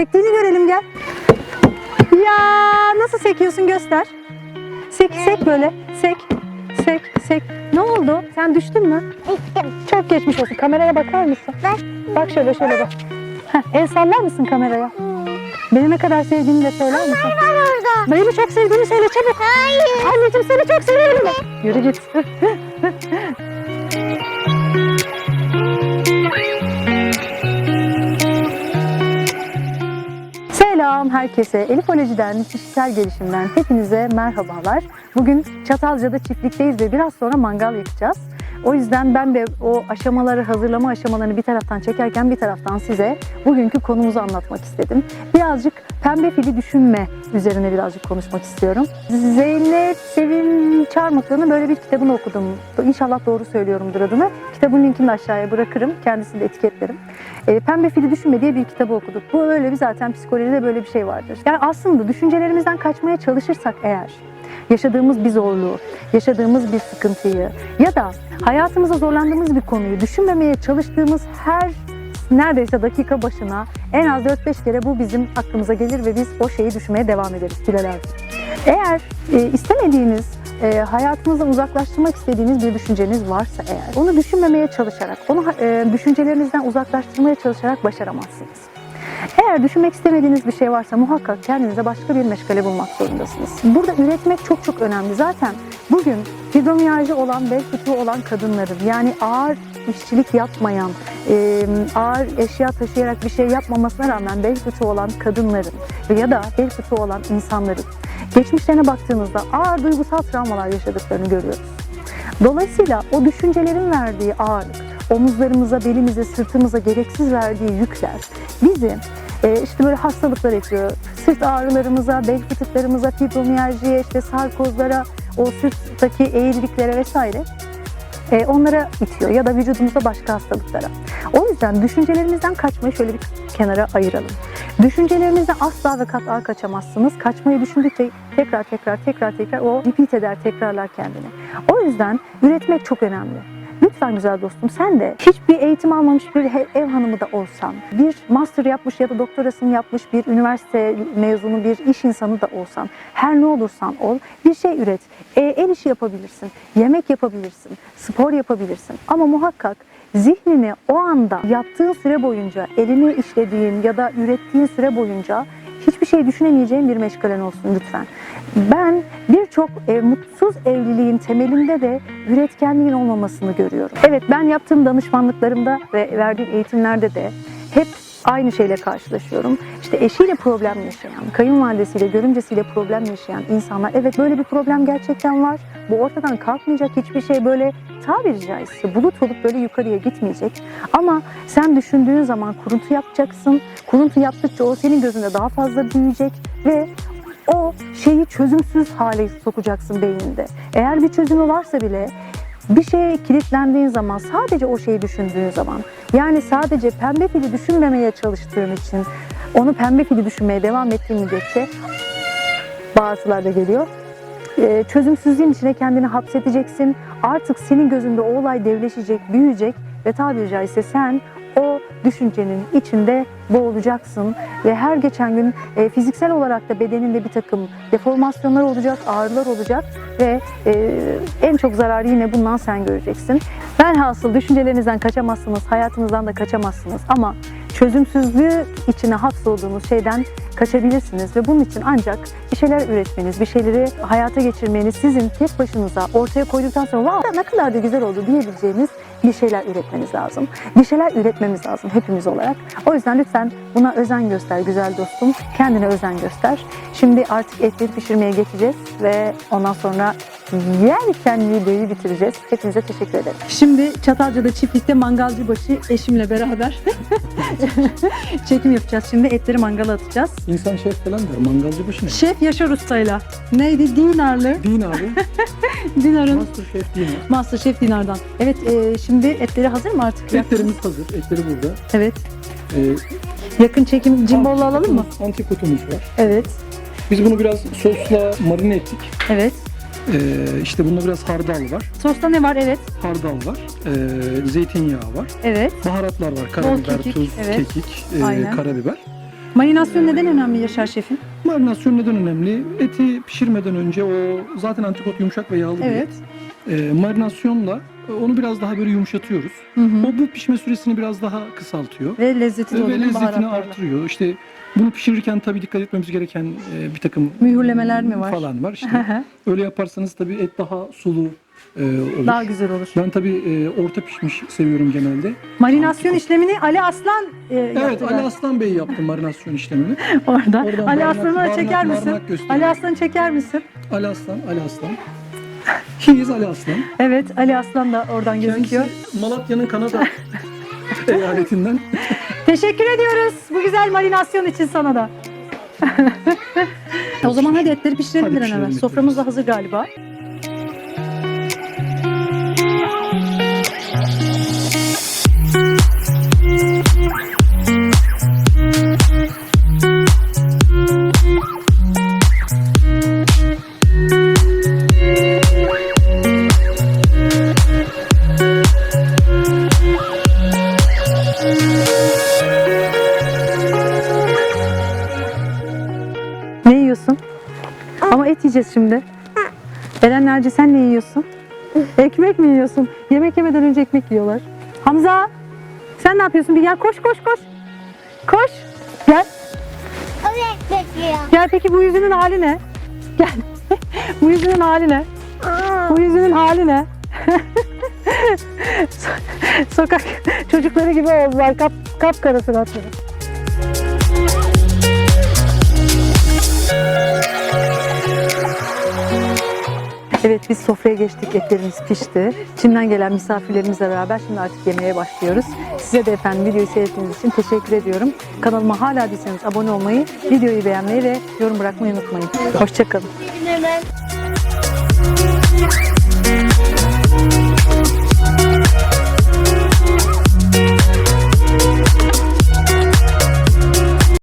Sektiğini görelim gel. Ya nasıl sekiyorsun göster. Sek sek böyle. Sek. Sek sek. Ne oldu? Sen düştün mü? Gittim. Çok geçmiş olsun. Kameraya bakar mısın? Bak. Bak şöyle şöyle bak. Heh, el sallar mısın kameraya? Beni ne kadar sevdiğini de söyler misin? Var orada. Beni çok sevdiğini söyle çabuk. Hayır. Anneciğim seni çok seviyorum. Yürü git. herkese. Elif Oleci'den, kişisel gelişimden hepinize merhabalar. Bugün Çatalca'da çiftlikteyiz ve biraz sonra mangal yakacağız. O yüzden ben de o aşamaları, hazırlama aşamalarını bir taraftan çekerken bir taraftan size bugünkü konumuzu anlatmak istedim. Birazcık pembe fili düşünme üzerine birazcık konuşmak istiyorum. Zeynep Sevin Çarmıklı'nın böyle bir kitabını okudum. İnşallah doğru söylüyorumdur adını. Kitabın linkini de aşağıya bırakırım. Kendisini de etiketlerim. E, Pembe Fili Düşünme diye bir kitabı okuduk. Bu öyle bir zaten psikolojide böyle bir şey vardır. Yani aslında düşüncelerimizden kaçmaya çalışırsak eğer yaşadığımız bir zorluğu, yaşadığımız bir sıkıntıyı ya da hayatımıza zorlandığımız bir konuyu düşünmemeye çalıştığımız her neredeyse dakika başına en az 4-5 kere bu bizim aklımıza gelir ve biz o şeyi düşünmeye devam ederiz sürelerce. Eğer e, istemediğiniz, e, hayatınızdan uzaklaştırmak istediğiniz bir düşünceniz varsa eğer, onu düşünmemeye çalışarak, onu e, düşüncelerinizden uzaklaştırmaya çalışarak başaramazsınız. Eğer düşünmek istemediğiniz bir şey varsa muhakkak kendinize başka bir meşgale bulmak zorundasınız. Burada üretmek çok çok önemli. Zaten bugün fibromiyalji olan, bel fıtığı olan kadınların yani ağır işçilik yapmayan, ağır eşya taşıyarak bir şey yapmamasına rağmen bel fıtığı olan kadınların ya da bel fıtığı olan insanların geçmişlerine baktığımızda ağır duygusal travmalar yaşadıklarını görüyoruz. Dolayısıyla o düşüncelerin verdiği ağırlık, omuzlarımıza, belimize, sırtımıza gereksiz verdiği yükler bizi e, işte böyle hastalıklar yapıyor. Sırt ağrılarımıza, bel fıtıklarımıza, fibromiyaljiye, işte sarkozlara, o sırttaki eğriliklere vesaire e, onlara itiyor ya da vücudumuzda başka hastalıklara. O yüzden düşüncelerimizden kaçmayı şöyle bir kenara ayıralım. Düşüncelerinizden asla ve kat'a kaçamazsınız. Kaçmayı düşündükçe tekrar tekrar tekrar tekrar o repeat eder, tekrarlar kendini. O yüzden üretmek çok önemli. Lütfen güzel dostum sen de hiçbir eğitim almamış bir ev hanımı da olsan, bir master yapmış ya da doktorasını yapmış bir üniversite mezunu bir iş insanı da olsan, her ne olursan ol bir şey üret. E, el işi yapabilirsin, yemek yapabilirsin, spor yapabilirsin ama muhakkak zihnini o anda yaptığın süre boyunca, elini işlediğin ya da ürettiğin süre boyunca hiçbir şey düşünemeyeceğin bir meşgalen olsun lütfen. Ben birçok e, mutsuz evliliğin temelinde de üretkenliğin olmamasını görüyorum. Evet ben yaptığım danışmanlıklarımda ve verdiğim eğitimlerde de hep aynı şeyle karşılaşıyorum. İşte eşiyle problem yaşayan, kayınvalidesiyle, görümcesiyle problem yaşayan insanlar evet böyle bir problem gerçekten var. Bu ortadan kalkmayacak hiçbir şey böyle tabiri caizse bulut olup böyle yukarıya gitmeyecek. Ama sen düşündüğün zaman kuruntu yapacaksın. Kuruntu yaptıkça o senin gözünde daha fazla büyüyecek ve o şeyi çözümsüz hale sokacaksın beyninde. Eğer bir çözümü varsa bile bir şeye kilitlendiğin zaman sadece o şeyi düşündüğün zaman yani sadece pembe fili düşünmemeye çalıştığın için onu pembe fili düşünmeye devam ettiğin müddetçe bazıları da geliyor e, çözümsüzlüğün içine kendini hapsedeceksin. Artık senin gözünde o olay devleşecek, büyüyecek ve tabiri caizse sen o düşüncenin içinde boğulacaksın ve her geçen gün e, fiziksel olarak da bedeninde bir takım deformasyonlar olacak, ağrılar olacak ve e, en çok zararı yine bundan sen göreceksin. Velhasıl düşüncelerinizden kaçamazsınız, hayatınızdan da kaçamazsınız ama çözümsüzlüğü içine hapsolduğunuz şeyden kaçabilirsiniz ve bunun için ancak bir şeyler üretmeniz, bir şeyleri hayata geçirmeniz, sizin tek başınıza ortaya koyduktan sonra ne kadar da güzel oldu diyebileceğiniz bir şeyler üretmeniz lazım. Bir şeyler üretmemiz lazım hepimiz olarak. O yüzden lütfen buna özen göster güzel dostum. Kendine özen göster. Şimdi artık etleri pişirmeye geçeceğiz ve ondan sonra yerken videoyu bitireceğiz. Hepinize teşekkür ederim. Şimdi Çatalca'da çiftlikte mangalcıbaşı eşimle beraber çekim yapacağız. Şimdi etleri mangala atacağız. İnsan şef falan der. Mangalcı başı ne? Şef Yaşar Usta'yla. Neydi? Dinarlı. Din abi. Dinar'ın Master şef Din. Master Şef Dinar'dan. Evet e, şimdi etleri hazır mı artık? Etlerimiz hazır. Etleri burada. Evet. Ee, Yakın çekim cimbolla alalım mı? Antikotumuz var. Evet. Biz bunu biraz sosla marine ettik. Evet. Ee, işte bunda biraz hardal var. Sosta ne var? Evet. Hardal var. Ee, zeytinyağı var. Evet. Baharatlar var. Karabiber, kekik, tuz, evet. kekik, e, Aynen. karabiber. Marinasyon neden önemli Yaşar Şef'im? Marinasyon neden önemli? Eti pişirmeden önce o zaten antrikot yumuşak ve yağlı bir Evet. et. E, marinasyonla onu biraz daha böyle yumuşatıyoruz. Hı hı. O bu pişme süresini biraz daha kısaltıyor. Ve lezzeti de Ve lezzetini artırıyor. İşte bunu pişirirken tabii dikkat etmemiz gereken e, bir takım Mühürlemeler mi var? falan var. İşte öyle yaparsanız tabii et daha sulu e, olur. Daha güzel olur. Ben tabii e, orta pişmiş seviyorum genelde. Marinasyon işlemini Ali Aslan e, Evet yaptı Ali galiba. Aslan Bey yaptı marinasyon işlemini. orada. Oradan Ali barnak- Aslan'ı barnak- çeker misin? barnak. Ali Aslan'ı çeker misin? Ali Aslan, Ali Aslan. İs Ali Aslan. Evet, Ali Aslan da oradan gözüküyor. Kendisi Malatya'nın Kanada eyaletinden. Teşekkür ediyoruz bu güzel marinasyon için sana da. o zaman hadi etleri pişirelim Hadi bir an evvel. Soframız da hazır galiba. Yiyeceğiz şimdi. Eren Naci sen ne yiyorsun? Ekmek mi yiyorsun? Yemek yemeden önce ekmek yiyorlar. Hamza sen ne yapıyorsun? Bir gel koş koş koş. Koş. Gel. O ekmek yiyor. Gel peki bu yüzünün hali ne? Gel. bu yüzünün hali ne? Bu yüzünün hali ne? So- Sokak çocukları gibi oldular. Kap, kapkara suratları. Biz sofraya geçtik, etlerimiz pişti. Çin'den gelen misafirlerimizle beraber şimdi artık yemeğe başlıyoruz. Size de efendim videoyu seyrettiğiniz için teşekkür ediyorum. Kanalıma hala değilseniz abone olmayı, videoyu beğenmeyi ve yorum bırakmayı unutmayın. Hoşçakalın. Thank you.